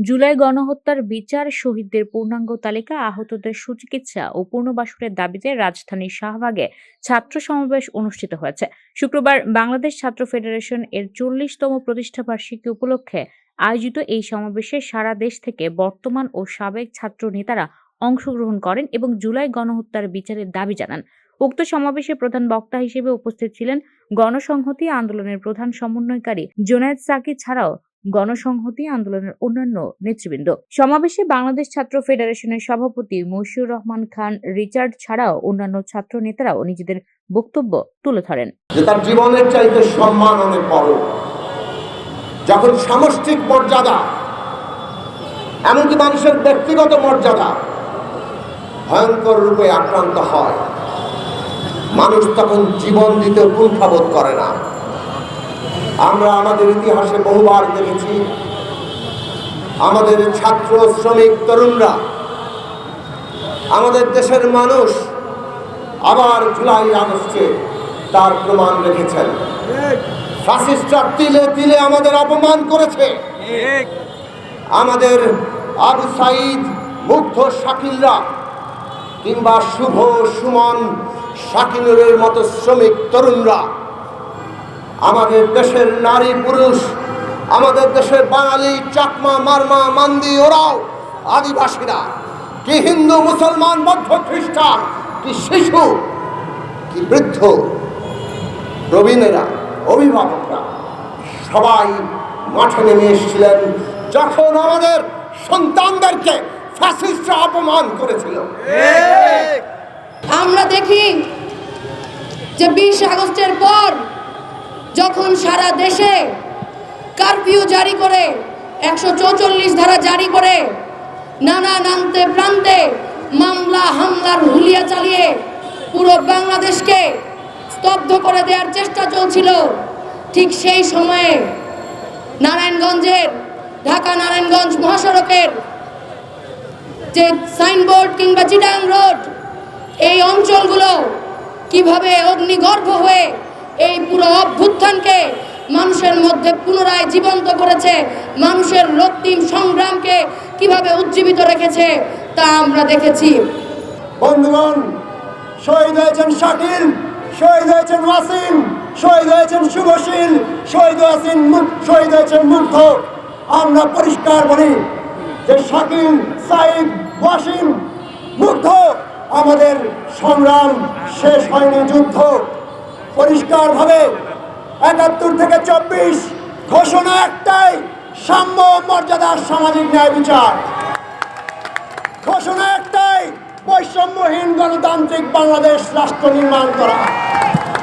জুলাই গণহত্যার বিচার, শহীদদের পূর্ণাঙ্গ তালিকা, আহতদের সুচিকিৎসা ও পুনর্বাসনের দাবিতে রাজধানীর শাহবাগে ছাত্র সমাবেশ অনুষ্ঠিত হয়েছে। শুক্রবার বাংলাদেশ ছাত্র ফেডারেশন এর চল্লিশতম প্রতিষ্ঠাবার্ষিকী উপলক্ষে আয়োজিত এই সমাবেশে সারা দেশ থেকে বর্তমান ও সাবেক ছাত্র নেতারা অংশগ্রহণ করেন এবং জুলাই গণহত্যার বিচারের দাবি জানান। উক্ত সমাবেশে প্রধান বক্তা হিসেবে উপস্থিত ছিলেন গণসংহতি আন্দোলনের প্রধান সমন্বয়কারী জোনায়েদ সাকি ছাড়াও গণসংহতি আন্দোলনের অন্যান্য নেতৃবৃন্দ। সমাবেশে বাংলাদেশ ছাত্র ফেডারেশনের সভাপতি মশিউর রহমান খান, রিচার্ড ছাড়াও অন্যান্য ছাত্র নেতারাও নিজেদের বক্তব্য তুলে ধরেন। তার জীবনের চাইতে সম্মান অনেক বড়। যখন সামষ্টিক মর্যাদা, এমনকি মানুষের ব্যক্তিগত মর্যাদা ভয়ঙ্কর রূপে আক্রান্ত হয়, মানুষ তখন জীবন দিতে কুণ্ঠাবোধ করে না। আমরা আমাদের ইতিহাসে বহুবার দেখেছি, আমাদের ছাত্র শ্রমিক তরুণরা, আমাদের দেশের মানুষ আবার জুলাই আগস্টে তার প্রমাণ রেখেছেন। তিলে তিলে আমাদের অপমান করেছে। আমাদের আবু সাইদ, মুগ্ধ শাকিলরা কিংবা শুভ সুমন শাকিনুরের মতো শ্রমিক তরুণরা আমাদের দেশের নারী পুরুষ, আমাদের দেশের বাঙালি চাকমা, মারমা, মান্দি, ওরাও আদিবাসীরা, কি হিন্দু, মুসলমান বৌদ্ধ খ্রিস্টান, কি শিশু, কি বৃদ্ধ, প্রবীণেরা, অভিভাবকরা, সবাই মাঠে নেমে এসেছিলেন যখন আমাদের সন্তানদেরকে ফ্যাসিস্টরা অপমান করেছিল। আমরা দেখি যে বিশ আগস্টের পর যখন সারা দেশে কারফিউ জারি করে, একশো চৌচল্লিশ ধারা জারি করে, নানা নান্তে প্রান্তে মামলা, হামলার হুলিয়া চালিয়ে পুরো বাংলাদেশকে স্তব্ধ করে দেওয়ার চেষ্টা চলছিল। ঠিক সেই সময়ে নারায়ণগঞ্জের, ঢাকা নারায়ণগঞ্জ মহাসড়কের যে সাইনবোর্ড কিংবা চিটাং রোড, এই অঞ্চলগুলো কীভাবে অগ্নিগর্ভ হয়ে এই পুরো অভ্যুত্থানকে মানুষের মধ্যে পুনরায় জীবন্ত করেছে, মানুষের রক্তিম সংগ্রামকে কীভাবে উজ্জীবিত রেখেছে, তা আমরা দেখেছি। বন্ধুগণ, শহীদ হয়েছেন শাকিল, শহীদ হয়েছেন ওয়াসিম, শহীদ হয়েছেন শুভশীল শহীদ হয়েছেন শহীদ হয়েছেন মুগ্ধ আমরা পরিষ্কার বলি যে শাকিল সাইদ ওয়াসিম মুগ্ধ। আমাদের সংগ্রাম শেষ হয়নি, যুদ্ধ। পরিষ্কারভাবে একাত্তর থেকে চব্বিশ ঘোষণা একটাই, সাম্য মর্যাদার সামাজিক ন্যায় বিচার। ঘোষণা একটাই, বৈষম্যহীন গণতান্ত্রিক বাংলাদেশ রাষ্ট্র নির্মাণ করা।